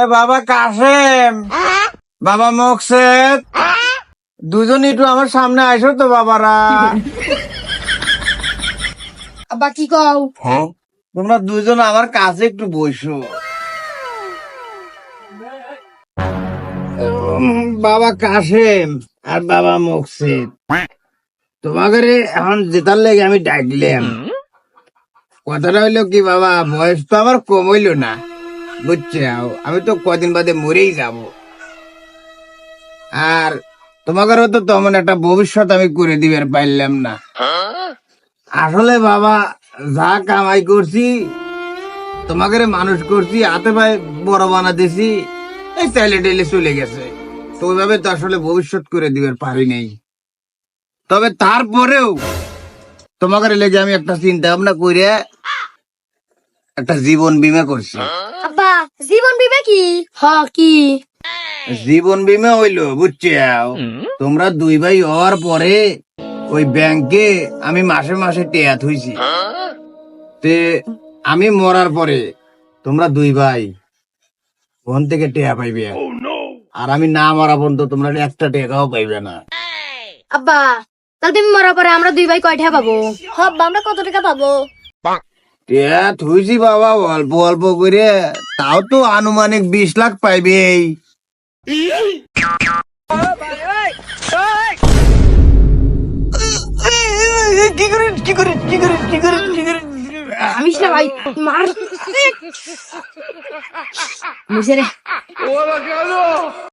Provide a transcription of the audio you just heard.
এ বাবা কাসেম বাবা মকসেদ। দুজন একটু আমার সামনে আইসো তো বাবারা। আব্বা কি কও? তোমরা দুজন আমার কাছে একটু বসো বাবা কাশেম আর বাবা মকসেদ। তোমাদের এখন জেতার লেগে আমি ডাকলাম। কথাটা হইল কি বাবা বয়স তো আমার কম হইল না। বুঝছে আমি তো কদিন বাদে মরেই যাব। আর তোমাদেরও তো তেমন একটা ভবিষ্যৎ আমি করে দিবার পারলাম না। আসলে বাবা, যা কামাই করছি তোমাকে মানুষ করছি, হাতে পায়ে বড় বানা দিছি এই চাইলে টেলে চলে গেছে। তো ওইভাবে তো আসলে ভবিষ্যৎ করে দিবার পারি নাই। তবে তারপরেও তোমাকে লেগে আমি একটা চিন্তা ভাবনা করে একটা জীবন বীমা করছি। আব্বা জীবন বিবে কি? হ কি? জীবন বীমা হইল বুঝছ তোমরা দুই ভাই হওয়ার পরে ওই ব্যাংকে আমি মাসে মাসে টেয়া থুইছি তে আমি মরার পরে তোমরা দুই ভাই ওখান থেকে টেয়া পাইবে। আর আমি না মরা পর্যন্ত তোমরা একটা টেকাও পাইবে না। আব্বা তাহলে তুমি মরার পরে আমরা দুই ভাই কয়টা পাবো? হব্বা আমরা কত টাকা পাবো? থুইছি বাবা অল্প অল্প করে তাও তো আনুমানিক বিশ লাখ পাইবেই কি করে কি করে কি করে কি করে কি করে? আমি না ভাই মার। মুসে রে।